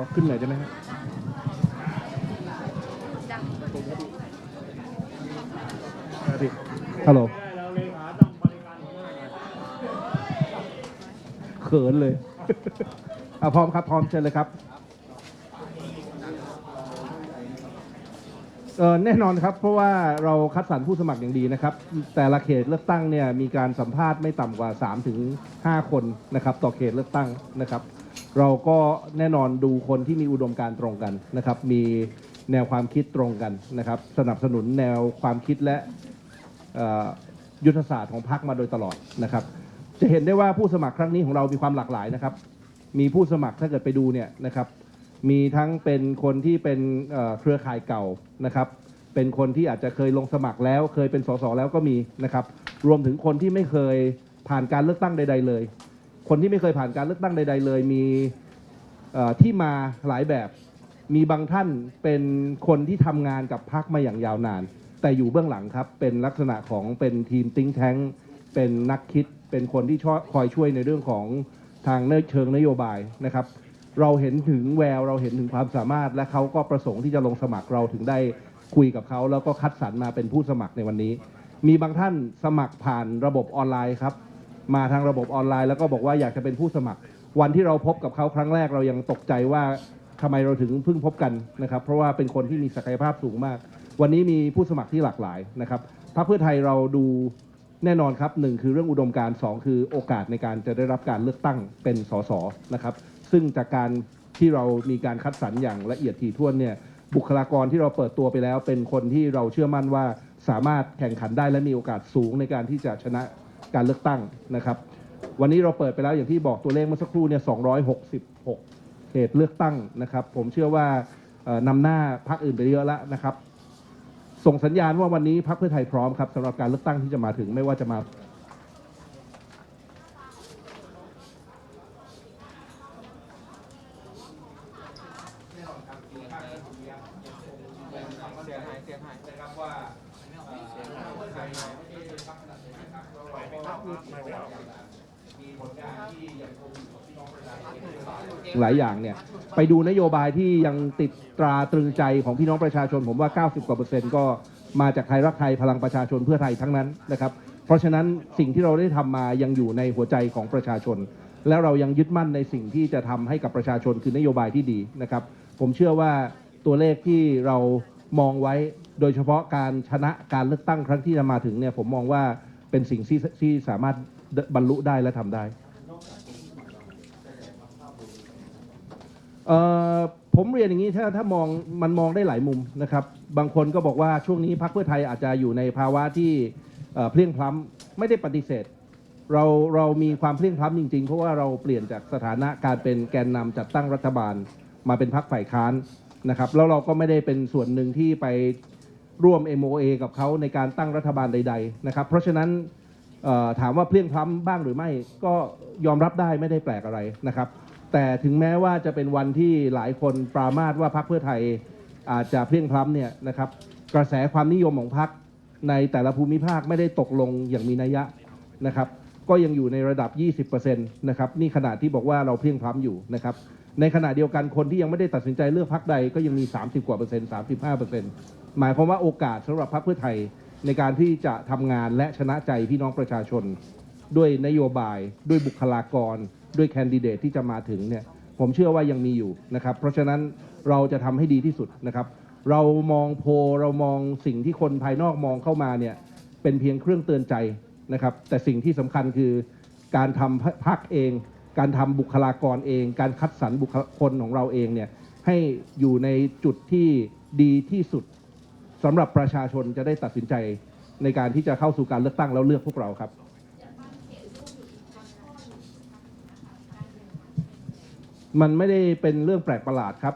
ขอขึ้นหน่อยได้ไหมครับครับพี่ฮัลโหลเขินเลย อะพร้อมครับ พร้อมเชิญเลยครับ เออแน่นอนครับ เพราะว่าเราคัดสรรผู้สมัครอย่างดีนะครับ แต่ละเขตเลือกตั้งเนี่ยมีการสัมภาษณ์ไม่ต่ำกว่า3-5ถึง5คนนะครับ ต่อเขตเลือกตั้งนะครับ เราก็แน่นอนดูคนที่มีอุดมการณ์ตรงกันนะครับ มีแนวความคิดตรงกันนะครับ สนับสนุนแนวความคิดและเอ่อยุทธศาสตร์ของพรรคมาโดยตลอดนะครับ จะเห็นได้ว่าผู้สมัครครั้งนี้ของเรามีความหลากหลายนะครับ มีผู้สมัครถ้าเกิดไปดูเนี่ยนะครับ มีทั้งเป็นคนที่เป็นเครือข่ายเก่านะครับ เป็นคนที่อาจจะเคยลงสมัครแล้ว เคยเป็นสสแล้วก็มีนะครับ รวมถึงคนที่ไม่เคยผ่านการเลือกตั้งใด ๆ เลย คนที่ไม่เคยผ่านการเลือกตั้งใด ๆ เลย มีที่มาหลายแบบ มีบางท่านเป็นคนที่ทำงานกับพรรคมาอย่างยาวนาน แต่อยู่เบื้องหลังครับ เป็นลักษณะของเป็นทีมติ้งแท้งเป็นนักคิด เป็นคนที่ชอบคอยช่วยในเรื่องของทางเชิงนโยบายนะครับ เราเห็นถึงแววเราเห็นถึงความสามารถ และเขาก็ประสงค์ที่จะลงสมัครเราถึงได้คุยกับเขา แล้วก็คัดสรรมาเป็นผู้สมัครในวันนี้ มีบางท่านสมัครผ่านระบบออนไลน์ครับ มาทางระบบออนไลน์ แล้วก็บอกว่าอยากจะเป็นผู้สมัคร วันที่เราพบกับเขาครั้งแรกเรายังตกใจว่าทำไมเราถึงเพิ่งพบกันนะครับ เพราะว่าเป็นคนที่มีศักยภาพสูงมาก วันนี้มีผู้สมัครที่หลากหลายนะครับพรรคเพื่อไทยเราดูแน่นอนครับหนึ่งคือเรื่องอุดมการณ์สองคือโอกาสในการจะได้รับการเลือกตั้งเป็นสสนะครับ ซึ่งจากการที่เรามีการคัดสรรอย่างละเอียดถี่ถ้วนเนี่ยบุคลากรที่เราเปิดตัวไปแล้ว เป็นคนที่เราเชื่อมั่นว่าสามารถแข่งขันได้และมีโอกาสสูงในการที่จะชนะการเลือกตั้งนะครับ วันนี้เราเปิดไปแล้วอย่างที่บอกตัวเลขเมื่อสักครู่เนี่ย 266 เขตเลือกตั้งนะครับ ผมเชื่อว่านำหน้าพรรคอื่นไปเยอะแล้วนะครับ ส่งสัญญาณว่าวันนี้พรรคเพื่อไทยพร้อมครับสำหรับการเลือกตั้งที่จะมาถึงไม่ว่าจะมา หลายอย่างเนี่ยไปดูนโยบายที่ยังติดตราตรึงใจของพี่น้องประชาชน ผมว่า 90 กว่าเปอร์เซ็นต์ก็มาจากไทยรักไทยพลังประชาชนเพื่อไทยทั้งนั้นนะครับ เพราะฉะนั้นสิ่งที่เราได้ทำมายังอยู่ในหัวใจของประชาชน แล้วเรายังยึดมั่นในสิ่งที่จะทำให้กับประชาชนคือนโยบายที่ดีนะครับ ผมเชื่อว่าตัวเลขที่เรา มองไว้โดยเฉพาะการชนะการเลือกตั้งครั้งที่จะมาถึงเนี่ยผมมองว่าเป็นสิ่งที่ที่สามารถบรรลุได้และทำได้เอ่อผมเรียนอย่างนี้ถ้าถ้ามองมันมองได้หลายมุมนะครับ บางคนก็บอกว่าช่วงนี้พรรคเพื่อไทยอาจจะอยู่ในภาวะที่เเพลียงพล้ำไม่ได้ปฏิเสธ เราเรามีความเพลียงพล้ำจริง ๆ เพราะว่าเราเปลี่ยนจากสถานะการเป็นแกนนำจัดตั้งรัฐบาล มาเป็นพรรคฝ่ายค้าน นะครับแล้วเราก็ไม่ได้เป็นส่วนหนึ่งที่ไปร่วม MOA กับเขาในการตั้งรัฐบาลใด ๆ นะครับ เพราะฉะนั้นถามว่าเพลียงพล้ำบ้างหรือไม่ก็ยอมรับได้ไม่ได้แปลกอะไรนะครับ แต่ถึงแม้ว่าจะเป็นวันที่หลายคนปรามาสว่าพรรคเพื่อไทยอาจจะเพลียงพล้ำเนี่ยนะครับกระแสความนิยมของพรรคในแต่ละภูมิภาคไม่ได้ตกลงอย่างมีนัยยะนะครับ ก็ยังอยู่ในระดับ 20%นะครับนี่ขนาดที่บอกว่าเราเพียงพล้ำอยู่นะครับ ในขณะเดียวกันคนที่ยังไม่ได้ตัดสินใจเลือกพรรคใดก็ยังมี 30 กว่าเปอร์เซ็นต์35เปอร์เซ็นต์หมายความว่าโอกาสสำหรับพรรคเพื่อไทยในการที่จะทำงานและชนะใจพี่น้องประชาชน ด้วยนโยบาย ด้วยบุคลากร ด้วยแคนดิเดตที่จะมาถึงเนี่ยผมเชื่อว่ายังมีอยู่นะครับ เพราะฉะนั้นเราจะทำให้ดีที่สุดนะครับ เรามองโพเรามองสิ่งที่คนภายนอกมองเข้ามาเนี่ยเป็นเพียงเครื่องเตือนใจนะครับ แต่สิ่งที่สำคัญคือการทำพักเอง การทำบุคลากรเอง การคัดสรรบุคคลของเราเองเนี่ยให้อยู่ในจุดที่ดีที่สุดสำหรับประชาชนจะได้ตัดสินใจในการที่จะเข้าสู่การเลือกตั้งแล้วเลือกพวกเราครับ มันไม่ได้เป็นเรื่องแปลกประหลาดครับ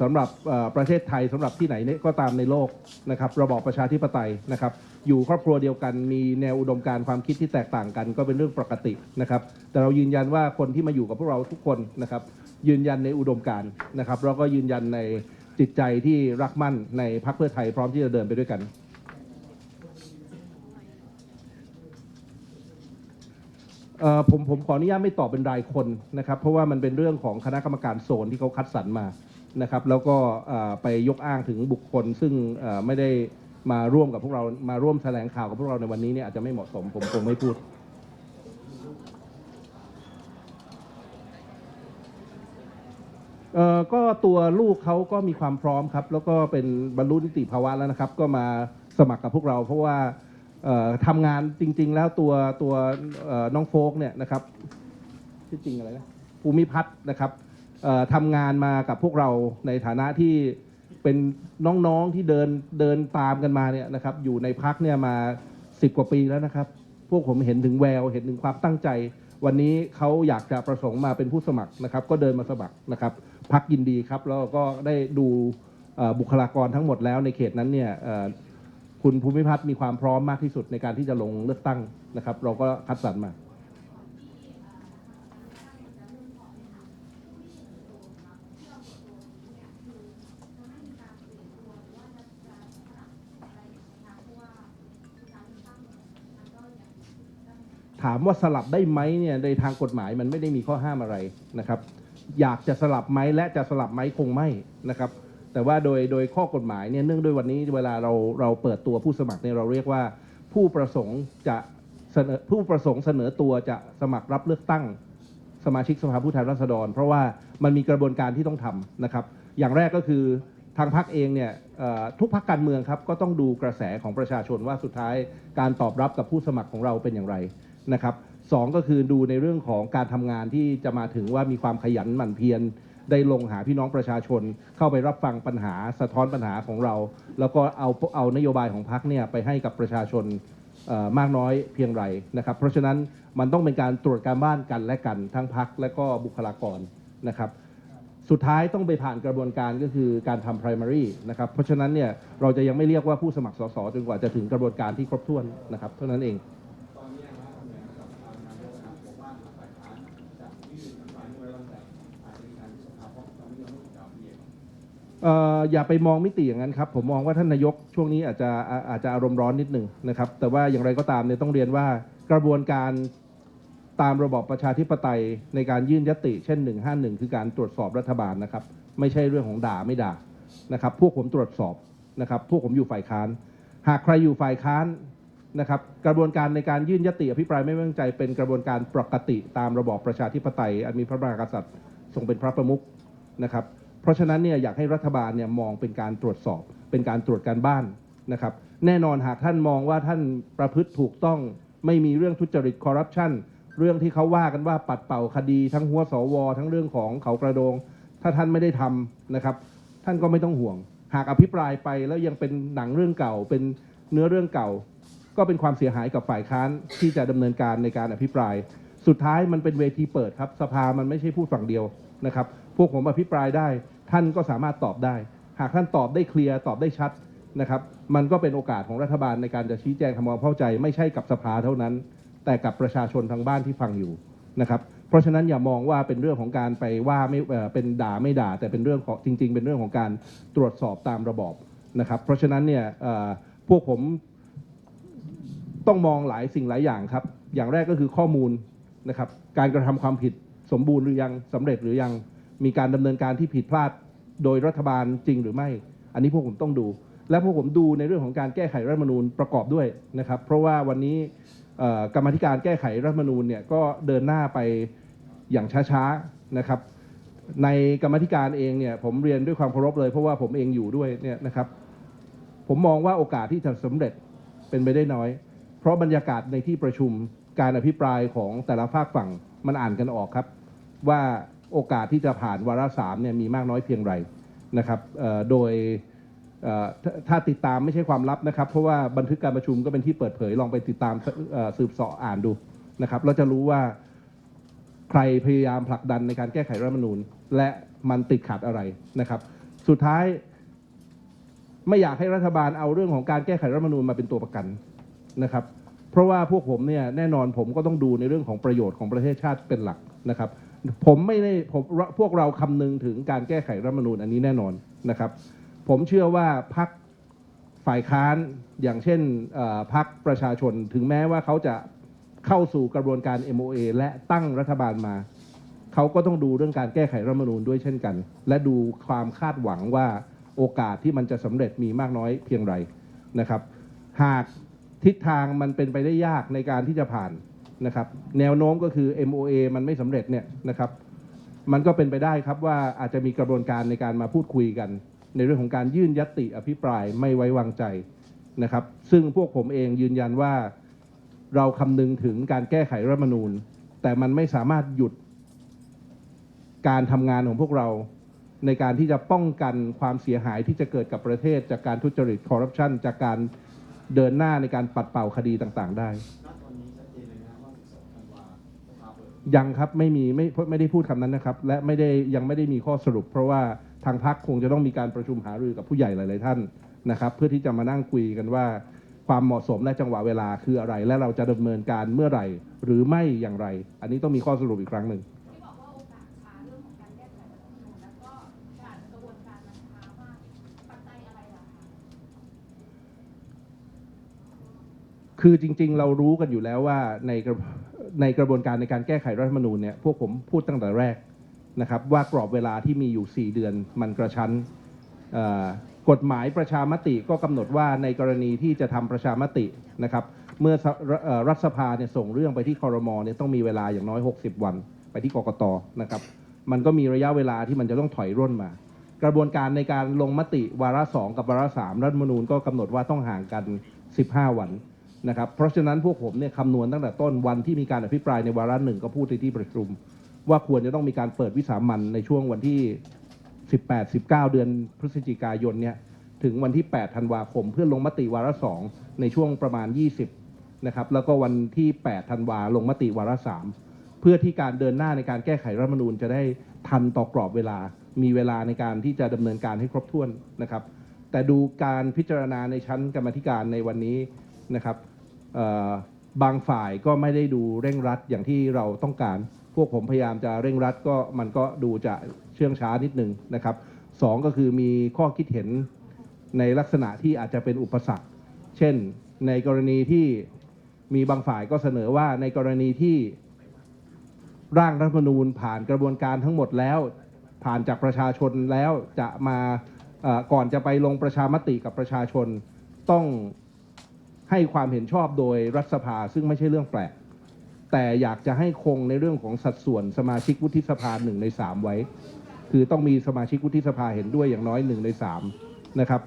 สำหรับประเทศไทยสำหรับที่ไหนเนี่ยก็ตามในโลกนะครับ ระบอบประชาธิปไตยนะครับ อยู่ครอบครัวเดียวกัน มีแนวอุดมการความคิดที่แตกต่างกัน ก็เป็นเรื่องปกตินะครับ แต่เรายืนยันว่าคนที่มาอยู่กับพวกเราทุกคนนะครับ ยืนยันในอุดมการนะครับแล้วก็ยืนยันในจิตใจที่รักมั่นในพรรคเพื่อไทยพร้อมที่จะเดินไปด้วยกันเออผมผมขออนุญาตไม่ตอบเป็นรายคนนะครับ เพราะว่ามันเป็นเรื่องของคณะกรรมการโซนที่เขาคัดสรรมานะครับ แล้วก็ไปยกอ้างถึงบุคคลซึ่งไม่ได้ มาร่วมกับพวกเรามาร่วมแถลงข่าวกับพวกเราในวันนี้เนี่ยอาจจะไม่เหมาะสมผมคงไม่พูด เอ่อก็ตัวลูกเขาก็มีความพร้อมครับ แล้วก็เป็นบรรลุนิติภาวะแล้วนะครับ ก็มาสมัครกับพวกเรา เพราะว่าเอ่อทำงานจริง ๆ แล้วตัวตัวเอ่อน้องโฟกเนี่ยนะครับที่จริงอะไรนะภูมิพัฒน์นะครับเอ่อทำงานมากับพวกเราในฐานะที่ เป็นน้องๆที่เดินเดินตามกันมาเนี่ยนะครับ อยู่ในพักเนี่ยมาสิบกว่าปีแล้วนะครับ พวกผมเห็นถึงแวว เห็นถึงความตั้งใจ วันนี้เขาอยากจะประสงค์มาเป็นผู้สมัครนะครับ ก็เดินมาสมัครนะครับ พักยินดีครับ แล้วก็ได้ดูบุคลากรทั้งหมดแล้วในเขตนั้นเนี่ยคุณภูมิพัฒน์มีความพร้อมมากที่สุดในการที่จะลงเลือกตั้งนะครับ เราก็คัดสรรมา ถามว่าสลับได้ไหมเนี่ยในทางกฎหมายมันไม่ได้มีข้อห้ามอะไรนะครับ อยากจะสลับไหมและจะสลับไหมคงไม่นะครับ แต่ว่าโดยโดยข้อกฎหมายเนี่ยเนื่องด้วยวันนี้เวลาเราเราเปิดตัวผู้สมัครเนี่ยเราเรียกว่า ผู้ประสงค์จะเสนอผู้ประสงค์เสนอตัวจะสมัครรับเลือกตั้ง สมาชิกสภาผู้แทนราษฎร เพราะว่ามันมีกระบวนการที่ต้องทำนะครับ อย่างแรกก็คือทางพักเองเนี่ยทุกพักการเมืองครับก็ต้องดูกระแสของประชาชนว่าสุดท้ายการตอบรับกับผู้สมัครของเราเป็นอย่างไร นะครับสองก็คือดูในเรื่องของการทำงานที่จะมาถึงว่ามีความขยันหมั่นเพียรได้ลงหาพี่น้องประชาชน เข้าไปรับฟังปัญหาสะท้อนปัญหาของเรา แล้วก็เอาเอานโยบายของพักเนี่ยไปให้กับประชาชนมากน้อยเพียงไรนะครับ เพราะฉะนั้นมันต้องเป็นการตรวจการบ้านกันและกันทั้งพักและก็บุคลากรนะครับสุดท้ายต้องไปผ่านกระบวนการก็คือการทำ primary นะครับเพราะฉะนั้นเนี่ยเราจะยังไม่เรียกว่าผู้สมัครสสจนกว่าจะถึงกระบวนการที่ครบถ้วนนะครับเท่านั้นเอง เอ่ออย่าไปมองมิติอย่างนั้นครับผมมองว่าท่านนายกช่วงนี้อาจจะอาอาจจะอารมณ์ร้อนนิดหนึ่งนะครับแต่ว่าอย่างไรก็ตามเนี่ยต้องเรียนว่ากระบวนการตามระบอบประชาธิปไตยในการยื่นยติเช่น 151 คือการตรวจสอบรัฐบาลนะครับไม่ใช่เรื่องของด่าไม่ด่านะครับพวกผมตรวจสอบนะครับพวกผมอยู่ฝ่ายค้าน หากใครอยู่ฝ่ายค้านนะครับกระบวนการในการยื่นยติอภิปรายไม่ไว้วางใจเป็นกระบวนการปกติตามระบอบประชาธิปไตยอันมีพระมหากษัตริย์ทรงเป็นพระประมุขนะครับ เพราะฉะนั้นเนี่ยอยากให้รัฐบาลเนี่ยมองเป็นการตรวจสอบ เป็นการตรวจการบ้านนะครับ แน่นอนหากท่านมองว่าท่านประพฤติถูกต้องไม่มีเรื่องทุจริตคอร์รัปชันเรื่องที่เขาว่ากันว่าปัดเป่าคดีทั้งหัวสว ทั้งเรื่องของเขากระโดง ถ้าท่านไม่ได้ทำนะครับ ท่านก็ไม่ต้องห่วง หากอภิปรายไปแล้วยังเป็นหนังเรื่องเก่า เป็นเนื้อเรื่องเก่า ก็เป็นความเสียหายกับฝ่ายค้านที่จะดำเนินการในการอภิปราย สุดท้ายมันเป็นเวทีเปิดครับ สภามันไม่ใช่พูดฝั่งเดียวนะครับ พวกผมอภิปรายได้ ท่านก็สามารถตอบได้ หากท่านตอบได้เคลียร์ตอบได้ชัดนะครับ มันก็เป็นโอกาสของรัฐบาลในการจะชี้แจงทำความเข้าใจ ไม่ใช่กับสภาเท่านั้น แต่กับประชาชนทางบ้านที่ฟังอยู่นะครับเพราะฉะนั้นอย่ามองว่าเป็นเรื่องของการไปว่าไม่เป็นด่าไม่ด่า แต่เป็นเรื่องของจริง ๆ เป็นเรื่องของการตรวจสอบตามระบอบนะครับเพราะฉะนั้นเนี่ยพวกผมต้องมองหลายสิ่งหลายอย่างครับ อย่างแรกก็คือข้อมูลนะครับการกระทำความผิดสมบูรณ์หรือยังสำเร็จหรือยัง มีการดำเนินการที่ผิดพลาดโดยรัฐบาลจริงหรือไม่ อันนี้พวกผมต้องดู และพวกผมดูในเรื่องของการแก้ไขรัฐมนูญประกอบด้วยนะครับ เพราะว่าวันนี้กรรมธิการแก้ไขรัฐมนูญเนี่ยก็เดินหน้าไปอย่างช้าๆนะครับ ในกรรมธิการเองเนี่ยผมเรียนด้วยความเคารพเลย เพราะว่าผมเองอยู่ด้วยเนี่ยนะครับ ผมมองว่าโอกาสที่จะสำเร็จเป็นไปได้น้อย เพราะบรรยากาศในที่ประชุมการอภิปรายของแต่ละฝากฝั่งมันอ่านกันออกครับ ว่า โอกาสที่จะผ่านวาระสามเนี่ยมีมากน้อยเพียงไรนะครับโดยถ้าติดตามไม่ใช่ความลับนะครับ เพราะว่าบันทึกการประชุมก็เป็นที่เปิดเผยลองไปติดตามสืบเสาะอ่านดูนะครับเราจะรู้ว่าใครพยายามผลักดันในการแก้ไขรัฐมนูญ และมันติดขัดอะไรนะครับ สุดท้าย ไม่อยากให้รัฐบาลเอาเรื่องของการแก้ไขรัฐมนูญมาเป็นตัวประกันนะครับ เพราะว่าพวกผมเนี่ยแน่นอนผมก็ต้องดูในเรื่องของประโยชน์ของประเทศชาติเป็นหลักนะครับ ผมไม่ได้ผมพวกเราคำนึงถึงการแก้ไขรัฐมนูญอันนี้แน่นอนนะครับ ผมเชื่อว่าพักฝ่ายค้านอย่างเช่นพักประชาชนถึงแม้ว่าเขาจะเข้าสู่กระบวนการ MOA และตั้งรัฐบาลมา เขาก็ต้องดูเรื่องการแก้ไขรัฐมนูญด้วยเช่นกัน และดูความคาดหวังว่าโอกาสที่มันจะสำเร็จมีมากน้อยเพียงไรนะครับ หากทิศทางมันเป็นไปได้ยากในการที่จะผ่าน นะครับแนวโน้มก็คือ MOA มันไม่สำเร็จเนี่ยนะครับมันก็เป็นไปได้ครับว่าอาจจะมีกระบวนการในการมาพูดคุยกัน ในเรื่องของการยื่นยติอภิปรายไม่ไว้วางใจนะครับ ซึ่งพวกผมเองยืนยันว่าเราคำนึงถึงการแก้ไขรัฐมนูญ แต่มันไม่สามารถหยุดการทำงานของพวกเราในการที่จะป้องกันความเสียหายที่จะเกิดกับประเทศ จากการทุจริตคอร์รัปชันจากการเดินหน้าในการปัดเป่าคดีต่างๆ ได้ ยังครับไม่มีไม่ไม่ได้พูดคำนั้นนะครับ และไม่ได้ยังไม่ได้มีข้อสรุป เพราะว่าทางพักคงจะต้องมีการประชุมหารือกับผู้ใหญ่หลาย ๆ ท่านนะครับ เพื่อที่จะมานั่งคุยกันว่า ความเหมาะสมและจังหวะเวลาคืออะไร และเราจะดำเนินการเมื่อไหร่ หรือไม่อย่างไร อันนี้ต้องมีข้อสรุปอีกครั้งหนึ่งคือจริง ๆ เรารู้กันอยู่แล้วว่าใน ในกระบวนการในการแก้ไขรัฐธรรมนูญเนี่ยพวกผมพูดตั้งแต่แรกนะครับว่ากรอบเวลาที่มีอยู่ 4 เดือนมันกระชั้นกฎหมายประชามติก็กำหนดว่าในกรณีที่จะทำประชามตินะครับเมื่อรัฐสภาเนี่ยส่งเรื่องไปที่คอรมอเนี่ยต้องมีเวลาอย่างน้อย 60 วัน ไปที่กกตนะครับมันก็มีระยะเวลาที่มันจะต้องถอยร่นมา กระบวนการในการลงมติวาระสองกับวาระสามรัฐมนูญก็กำหนดว่าต้องห่างกัน 15 วัน นะครับเพราะฉะนั้นพวกผมเนี่ยคำนวณตั้งแต่ต้นวันที่มีการอภิปรายในวาระหนึ่งก็พูดในที่ประชุม ว่าควรจะต้องมีการเปิดวิสามันในช่วงวันที่ 18 19 เดือนพฤศจิกายนเนี่ยถึงวันที่ 8 ธันวาคม เพื่อลงมติวาระสองในช่วงประมาณ 20 นะครับ แล้วก็วันที่ 8 ธันวาลงมติวาระสามเพื่อที่การเดินหน้าในการแก้ไขรัฐธรรมนูญจะได้ทันต่อกรอบเวลา มีเวลาในการที่จะดำเนินการให้ครบถ้วนนะครับ แต่ดูการพิจารณาในชั้นกรรมธิการในวันนี้ นะครับบางฝ่ายก็ไม่ได้ดูเร่งรัดอย่างที่เราต้องการ พวกผมพยายามจะเร่งรัดก็มันก็ดูจะเชื่องช้านิดนึงนะครับสองก็คือมีข้อคิดเห็นในลักษณะที่อาจจะเป็นอุปสรรค เช่นในกรณีที่มีบางฝ่ายก็เสนอว่าในกรณีที่ร่างรัฐธรรมนูญผ่านกระบวนการทั้งหมดแล้ว ผ่านจากประชาชนแล้วจะมาก่อนจะไปลงประชามติกับประชาชนต้อง ให้ความเห็นชอบโดยรัฐสภาซึ่งไม่ใช่เรื่องแปลก แต่อยากจะให้คงในเรื่องของสัดส่วนสมาชิกวุฒิสภาหนึ่งในสามไว้ คือต้องมีสมาชิกวุฒิสภาเห็นด้วยอย่างน้อยหนึ่งในสามนะครับ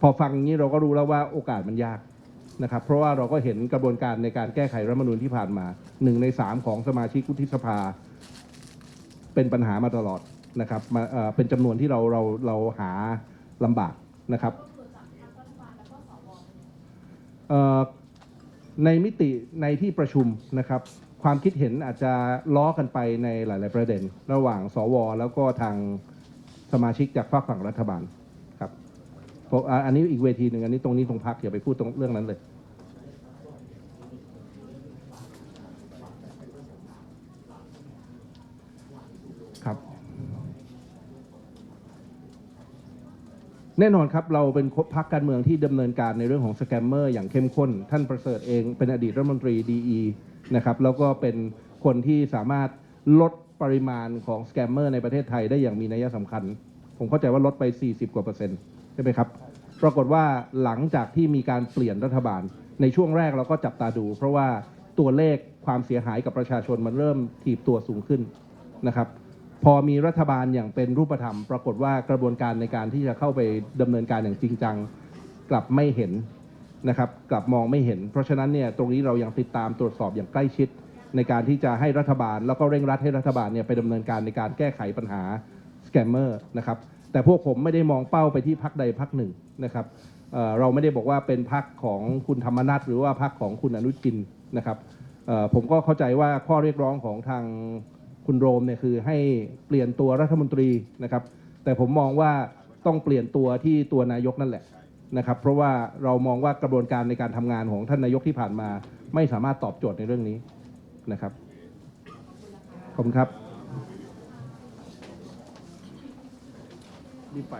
พอฟังงนี้เราก็รู้แล้วว่าโอกาสมันยากนะครับ เพราะว่าเราก็เห็นกระบวนการในการแก้ไขรัฐมนูญที่ผ่านมาหนึ่งในสามของสมาชิกวุฒิสภา เป็นปัญหามาตลอดนะครับมาเป็นจำนวนที่เราเราเราหาลำบากนะครับ ในมิติในที่ประชุมนะครับ ความคิดเห็นอาจจะล้อกันไปในหลาย ๆ ประเด็น ระหว่างสว แล้วก็ทางสมาชิกจากฝากฝั่งรัฐบาลครับอันนี้อีกเวทีหนึ่งอันนี้ตรงนี้ตรงพักอย่าไปพูดตรงเรื่องนั้นเลยครับ แน่นอนครับ เราเป็นพักการเมืองที่ดำเนินการในเรื่องของสแกมเมอร์อย่างเข้มข้น ท่านประเสริฐเองเป็นอดีตรัฐมนตรีดีนะครับแล้วก็เป็นคนที่สามารถลดปริมาณของสแกมเมอร์ในประเทศไทยได้อย่างมีนัยสำคัญ ผมเข้าใจว่าลดไป 40 กว่าเปอร์เซ็นต์ใช่ไหมครับปรากฏว่าหลังจากที่มีการเปลี่ยนรัฐบาล ในช่วงแรกเราก็จับตาดู เพราะว่าตัวเลขความเสียหายกับประชาชนมันเริ่มถีบตัวสูงขึ้นนะครับ พอมีรัฐบาลอย่างเป็นรูปธรรม ปรากฏว่ากระบวนการในการที่จะเข้าไปดำเนินการอย่างจริงจัง กลับไม่เห็นนะครับ กลับมองไม่เห็น เพราะฉะนั้นเนี่ยตรงนี้เรายังติดตามตรวจสอบอย่างใกล้ชิด ในการที่จะให้รัฐบาล แล้วก็เร่งรัดให้รัฐบาลเนี่ยไปดำเนินการในการแก้ไขปัญหาสแกมเมอร์นะครับแต่พวกผมไม่ได้มองเป้าไปที่พักใดพักหนึ่งนะครับเเราไม่ได้บอกว่าเป็นพักของคุณธรรมนัฐหรือว่าพักของคุณอนุทินนะครับผมก็เข้าใจว่าข้อเรียกร้องของทาง คุณโรมเนี่ยคือให้เปลี่ยนตัวรัฐมนตรีนะครับ แต่ผมมองว่าต้องเปลี่ยนตัวที่ตัวนายกนั่นแหละนะครับ เพราะว่าเรามองว่ากระบวนการในการทำงานของท่านนายกที่ผ่านมา ไม่สามารถตอบโจทย์ในเรื่องนี้นะครับขอบคุณครับรีบไป